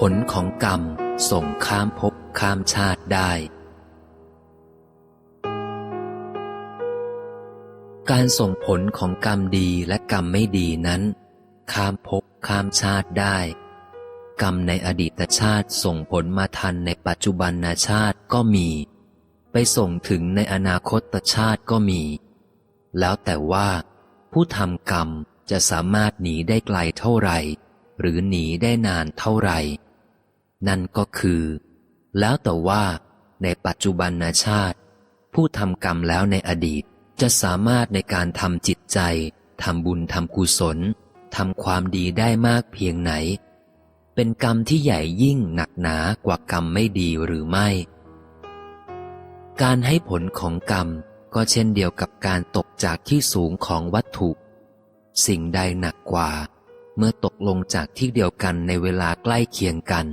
ผลของกรรมส่งข้ามภพข้ามชาติได้ การส่งผลของกรรมดีและกรรมไม่ดีนั้น ข้ามภพข้ามชาติได้ กรรมในอดีตชาติส่งผลมาทันในปัจจุบันชาติก็มี ไปส่งถึงในอนาคตชาติก็มี แล้วแต่ว่า ผู้ทำกรรมจะสามารถหนีได้ไกลเท่าไหร่ หรือหนีได้นานเท่าไหร่ นั่นก็คือ แล้วแต่ว่าในปัจจุบันชาติ ผู้ทำกรรมแล้วในอดีตจะสามารถในการทำจิตใจทำบุญทำกุศลทำความดีได้มากเพียงไหน เป็นกรรมที่ใหญ่ยิ่งหนักหนากว่ากรรมไม่ดีหรือไม่ การให้ผลของกรรมก็เช่นเดียวกับการตกจากที่สูงของวัตถุ สิ่งใดหนักกว่า เมื่อตกลงจากที่เดียวกันในเวลาใกล้เคียงกัน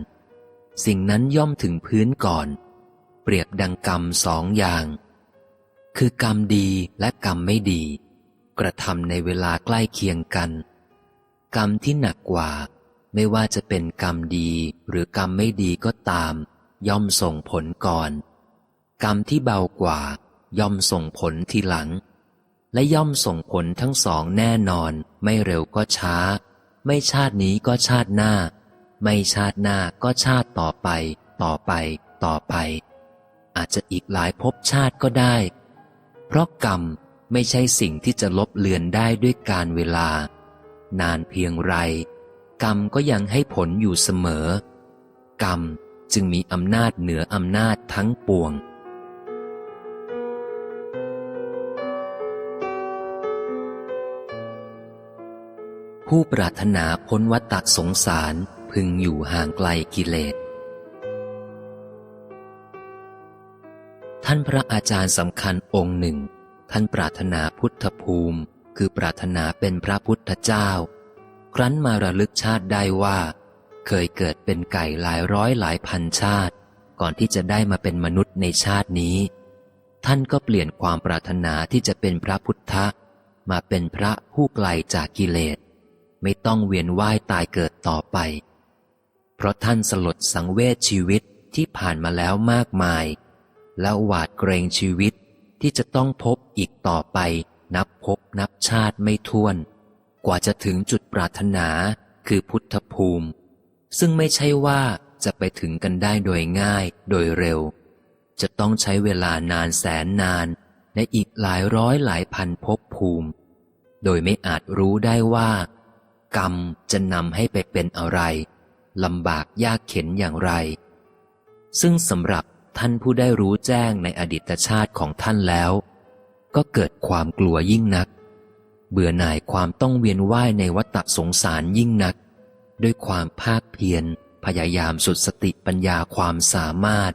สิ่งนั้นย่อมถึงพื้นก่อน เปรียบดังกรรมสองอย่าง คือกรรมดีและกรรมไม่ดี กระทำในเวลาใกล้เคียงกัน กรรมที่หนักกว่า ไม่ว่าจะเป็นกรรมดีหรือกรรมไม่ดีก็ตาม ย่อมส่งผลก่อน กรรมที่เบากว่า ย่อมส่งผลทีหลัง และย่อมส่งผลทั้งสองแน่นอน ไม่เร็วก็ช้า ไม่ชาตินี้ก็ชาติหน้า ไม่ชาติหน้าก็ชาติต่อไป ต่อไป ต่อไป อาจจะอีกหลายภพชาติก็ได้ เพราะกรรมไม่ใช่สิ่งที่จะลบเลือนได้ด้วยการเวลา นานเพียงไร กรรมก็ยังให้ผลอยู่เสมอ กรรมจึงมีอำนาจเหนืออำนาจทั้งปวง ผู้ปรารถนาพ้นวัฏฏะสงสาร พึงอยู่ห่างไกลกิเลส ท่านพระอาจารย์สำคัญองค์หนึ่ง ท่านปรารถนาพุทธภูมิ คือปรารถนาเป็นพระพุทธเจ้า ครั้นมาระลึกชาติได้ว่า เคยเกิดเป็นไก่หลายร้อยหลายพันชาติ ก่อนที่จะได้มาเป็นมนุษย์ในชาตินี้ ท่านก็เปลี่ยนความปรารถนาที่จะเป็นพระพุทธมาเป็นพระผู้ไกลจากกิเลสไม่ต้องเวียนว่ายตายเกิดต่อไป เพราะท่านสลดสังเวชชีวิตที่ผ่านมาแล้วมากมาย แล้วหวาดเกรงชีวิตที่จะต้องพบอีกต่อไปนับพบนับชาติไม่ท้วน กว่าจะถึงจุดปรารถนาคือพุทธภูมิ ซึ่งไม่ใช่ว่าจะไปถึงกันได้โดยง่ายโดยเร็ว จะต้องใช้เวลานานแสนนานในอีกหลายร้อยหลายพันภพภูมิ โดยไม่อาจรู้ได้ว่า กรรมจะนำให้ไปเป็นอะไร ลำบากยากเข็นอย่างไร ซึ่งสำหรับท่านผู้ได้รู้แจ้งในอดีตชาติของท่านแล้ว ก็เกิดความกลัวยิ่งนัก เบื่อหน่ายความต้องเวียนว่ายในวัฏสงสารยิ่งนัก ด้วยความภาคเพียรพยายามสุดสติปัญญาความสามารถ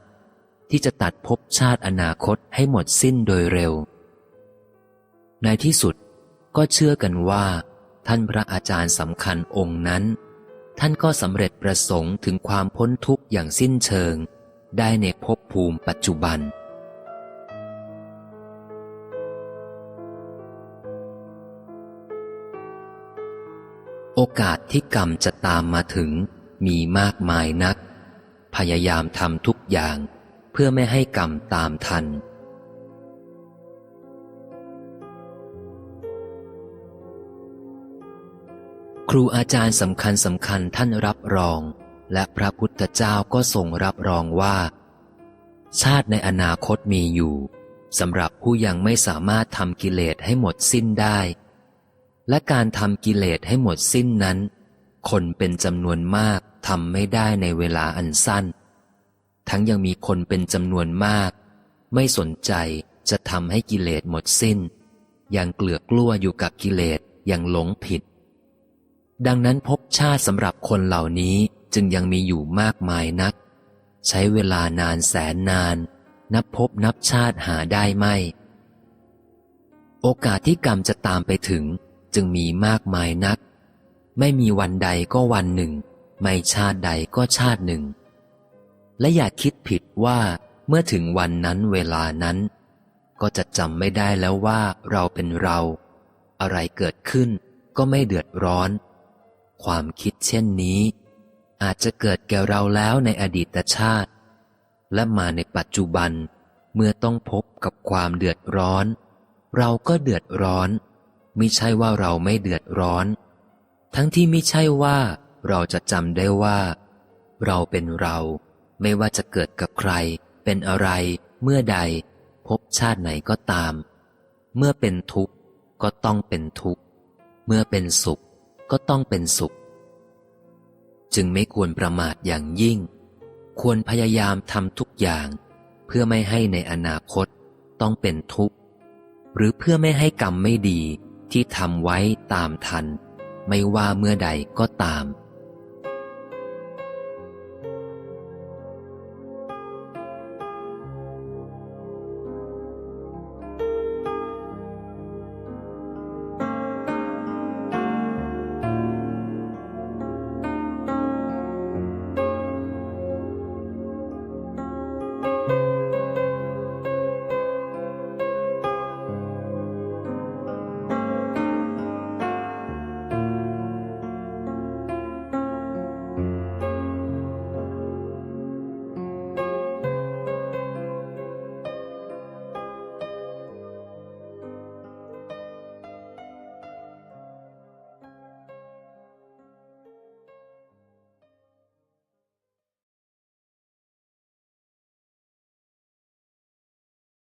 ที่จะตัดภพชาติอนาคตให้หมดสิ้นโดยเร็ว ในที่สุดก็เชื่อกันว่า ท่านพระอาจารย์สำคัญองค์นั้น ท่านก็สำเร็จประสงค์ถึงความพ้นทุกข์อย่างสิ้นเชิง ได้ในภพภูมิปัจจุบัน โอกาสที่กรรมจะตามมาถึงมีมากมายนัก พยายามทำทุกอย่างเพื่อไม่ให้กรรมตามทัน รูอาจารย์สำคัญสำคัญท่านรับรอง และพระพุทธเจ้าก็ทรงรับรองว่า ชาติในอนาคตมีอยู่สำหรับผู้ยังไม่สามารถทำกิเลสให้หมดสิ้นได้ และการทำกิเลสให้หมดสิ้นนั้น คนเป็นจำนวนมากทำไม่ได้ในเวลาอันสั้น ทั้งยังมีคนเป็นจำนวนมาก ไม่สนใจจะทำให้กิเลสหมดสิ้น ยังเกลือกกลั้วอยู่กับกิเลสยังหลงผิด ดังนั้นภพชาติสำหรับคนเหล่านี้จึงยังมีอยู่มากมายนัก ใช้เวลานานแสนนาน นับพบนับชาติหาได้ไม่ โอกาสที่กรรมจะตามไปถึงจึงมีมากมายนัก ไม่มีวันใดก็วันหนึ่ง ไม่ชาติใดก็ชาติหนึ่ง และอย่าคิดผิดว่าเมื่อถึงวันนั้นเวลานั้น ก็จะจำไม่ได้แล้วว่าเราเป็นเรา อะไรเกิดขึ้นก็ไม่เดือดร้อน ความคิดเช่นนี้ อาจจะเกิดแก่เราแล้วในอดีตชาติ และมาในปัจจุบันเมื่อต้องพบกับความเดือดร้อน เราก็เดือดร้อนมิใช่ว่าเราไม่เดือดร้อน ทั้งที่ไม่ใช่ว่าเราจะจำได้ว่า เราเป็นเราไม่ว่าจะเกิดกับใคร เป็นอะไร เมื่อใด พบชาติไหนก็ตาม เมื่อเป็นทุกข์ก็ต้องเป็นทุกข์ เมื่อเป็นสุข ก็ต้องเป็นสุข จึงไม่ควรประมาทอย่างยิ่ง ควรพยายามทำทุกอย่าง เพื่อไม่ให้ในอนาคตต้องเป็นทุกข์ หรือเพื่อไม่ให้กรรมไม่ดีที่ทำไว้ตามทัน ไม่ว่าเมื่อใดก็ตาม